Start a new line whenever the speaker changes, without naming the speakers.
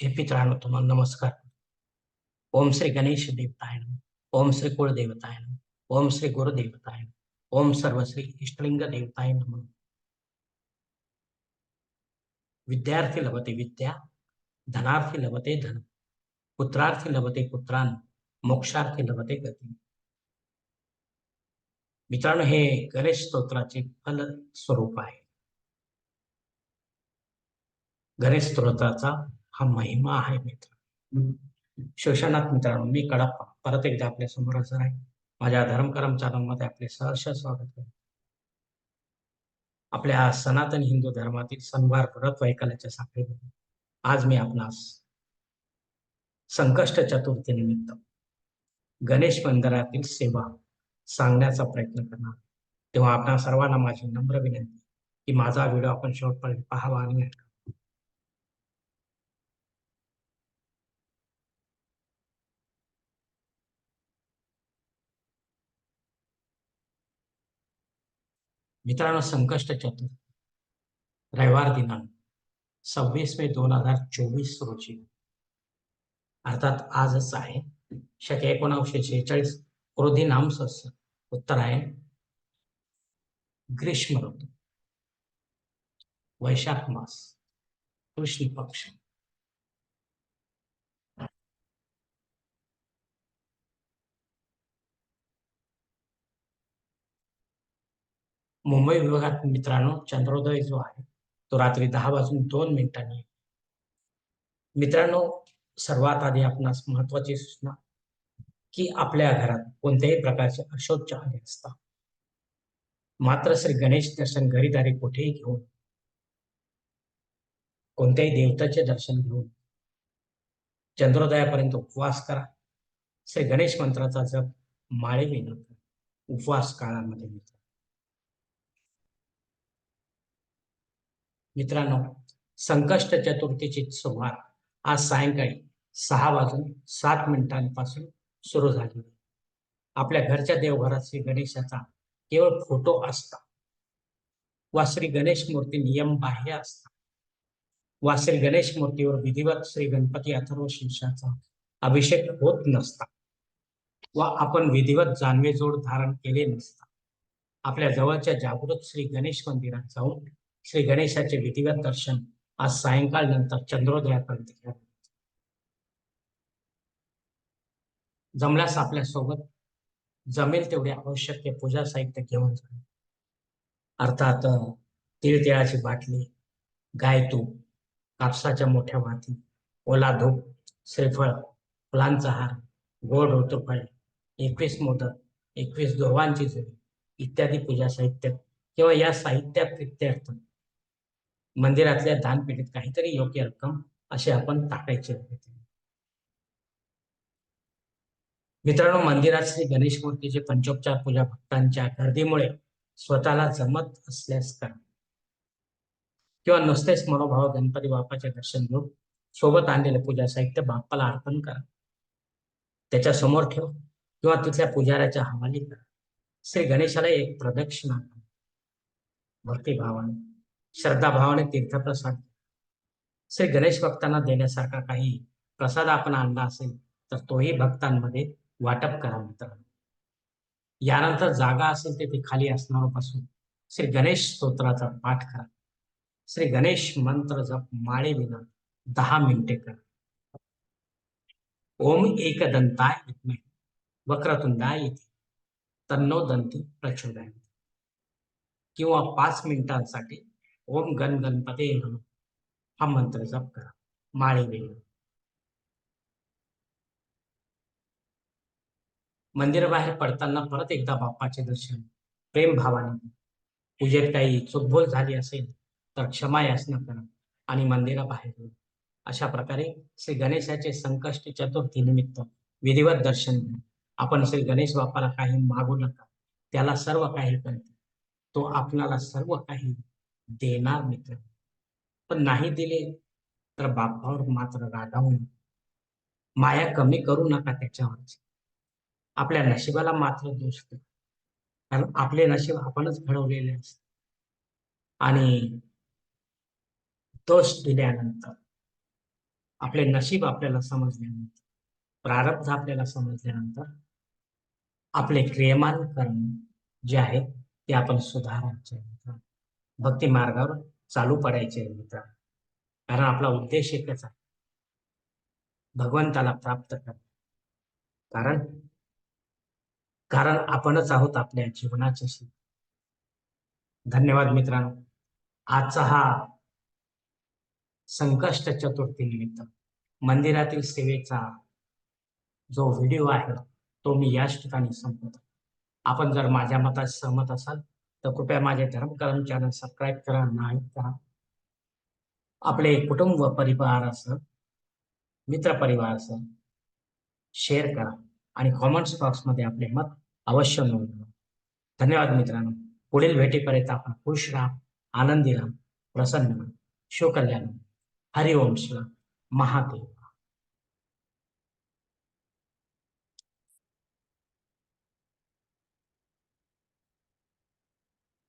हे मित्रांनो तुम्हाला नमस्कार. ओम श्री गणेश देवताय ओम श्री कुळदेवताय ओम श्री गुरुदेवताय ओम ओम सर्वश्री इष्टलिंग देवताय नमः. विद्यार्थी लभते विद्या धनार्थी लभते धन पुत्रार्थी लभते पुत्रान मोक्षार्थी लभते गती. मित्रांनो हे गणेश स्तोत्राचे फल स्वरूप आहे. गणेश स्तोत्राचा हा महिमा आहे मित्र. शिवशनाथ मित्रांनो मी कडप्पा परत एकदा आपल्यासमोर हजर आहे. माझ्या धर्मकरम चॅनलमध्ये आपले सहर्ष स्वागत आहे. आपल्या सनातन हिंदू धर्मातील सणवार व्रत वैकल्याच्या साखळीमध्ये आज मी आपणास संकष्ट चतुर्थी निमित्त गणेश मंदिरातील सेवा सांगण्याचा प्रयत्न करणार. तेव्हा आपणा सर्वांना माझी नम्र विनंती की माझा व्हिडिओ आपण शेवटपर्यंत पाहावा आणि मित्रांनो संकष्ट चतुर रविवार दिनांक सव्वीस मे दोन हजार चोवीस रोजी. अर्थात आजच आहे. शके एकोणावीसशे शेहेचाळीस क्रोधी नाम उत्तर उत्तरायण ग्रीष्म ऋतू. वैशाख मास. कृष्ण पक्ष मुंबई विभागात मित्रांनो चंद्रोदय जो आहे तो रात्री दहा वाजून दोन मिनिटांनी मित्रांनो सर्वात आधी आपणास महत्वाची सूचना की आपल्या घरात कोणत्याही प्रकारचे अशोक आले असतात मात्र श्री गणेश दर्शन घरीदारी कुठेही घेऊन कोणत्याही देवताचे दर्शन घेऊन चंद्रोदयापर्यंत उपवास करा. श्री गणेश मंत्राचा जप माळे विनंत उपवास काळामध्ये मित्र मित्रांनो संकष्ट चतुर्थीची सुरुवात आज सायंकाळी सहा वाजून सात मिनिटांपासून सुरू झाली आपल्या घरच्या देवघरात श्री गणेशाचा केवळ फोटो असता वा श्री गणेश मूर्ती नियम बाह्य असता वा श्री गणेश मूर्तीवर विधिवत श्री गणपती अथर्व शीर्षाचा अभिषेक होत नसता वा आपण विधिवत जानवेजोड धारण केले नसता आपल्या जवळच्या जागृत श्री गणेश मंदिरात जाऊन श्री गणेशाचे विधिवत दर्शन आज सायंकाळ नंतर चंद्रोदयापर्यंत घ्या. जमल्यास आपल्यासोबत जमेल तेवढे आवश्यक ते पूजा साहित्य घेऊन जा. अर्थात तीळ तिळाची बाटली गाय तूप कापसाच्या मोठ्या वाती ओला धूप श्रीफळ फुलांचा हार गोड ऋतुफळ एकवीस मोदक एकवीस दोहांची जुडी इत्यादी पूजा साहित्य किंवा या साहित्या प्रित्यर्थ मंदिरातल्या दानपेटीत काहीतरी योग्य रक्कम असे आपण टाकायचे होते. मित्रांनो मंदिरात श्री गणेश मूर्तीचे पंचोपचार पूजा भक्तांच्या गर्दीमुळे स्वतःला जमत असल्यास करा. किंवा नुसतेच मनोभाव गणपती बाप्पाचे दर्शन घेऊन सोबत आणलेले पूजा साहित्य बाप्पाला अर्पण करा. त्याच्यासमोर ठेव किंवा तिथल्या पुजाऱ्याच्या हवाली करा. श्री गणेशाला एक प्रदक्षिणा भक्तिभावाने. श्रद्धाभावाने तीर्थप्रसाद. श्री गणेश भक्तांना देण्यासारखा काही प्रसाद आपण आणला असेल तर तोही भक्तांमध्ये वाटप करा मित्रांनो. यानंतर जागा असेल ते खाली असणारपासून श्री गणेश स्तोत्राचा पाठ करा. श्री गणेश मंत्र जप माळे विना दहा मिनिटे करा. ओम एकदंताय विद्महे वक्रतुंडाय येते तन्नो दंती प्रचोदयात. किंवा पाच मिनिटांसाठी ओम गण गणपते नम। हा मंत्र जप करा। माळी विना मंदिराबाहेर पडताना परत एकदा बाप्पाचे दर्शन प्रेम भावाने। पूजेत काही चुकबोल झाली असेल तर क्षमा याचना करा आणि मंदिराबाहेर अशा प्रकारे श्री गणेशाचे संकष्ट चतुर्थी निमित्त विधिवत दर्शन घ्या। आपण श्री गणेश बाप्पाला काही मागू नका त्याला सर्व काही करते। तो आपणाला सर्व काही देणार मित्र. पण नाही दिले तर बाप्पावर मात्र रागावून माया कमी करू नका त्याच्यावरची. आपल्या नशिबाला मात्र दोष कारण आपले नशीब आपणच घडवलेले असते. आणि दोष दिल्यानंतर आपले नशीब आपल्याला समजल्यानंतर प्रारब्ध आपल्याला समजल्यानंतर आपले क्रियमान कर्म जे आहे ते आपण सुधारायचे भक्ती मार्गावर चालू पडायचे मित्र. कारण आपला उद्देश एकच आहे. भगवंताला प्राप्त कर कारण कारण आपणच आहोत आपल्या जीवनाचे शिल्प धन्यवाद मित्रांनो. आजचा हा संकष्ट चतुर्थी निमित्त मंदिरातील सेवेचा जो व्हिडिओ आहे तो मी याच ठिकाणी संपवतो. आपण जर माझ्या मतात सहमत असाल तर कृपया माझे धर्मकरम चॅनल सबस्क्राईब करा नाही करा आपले कुटुंब परिवार असं मित्र परिवार असं शेअर करा आणि कॉमेंट्स बॉक्समध्ये आपले मत अवश्य नोंदवा धन्यवाद मित्रांनो. पुढील भेटीपर्यंत आपण खुश राहा आनंदी राहा प्रसन्न राहा. शिवकल्याण हरिओम शिव महादेव.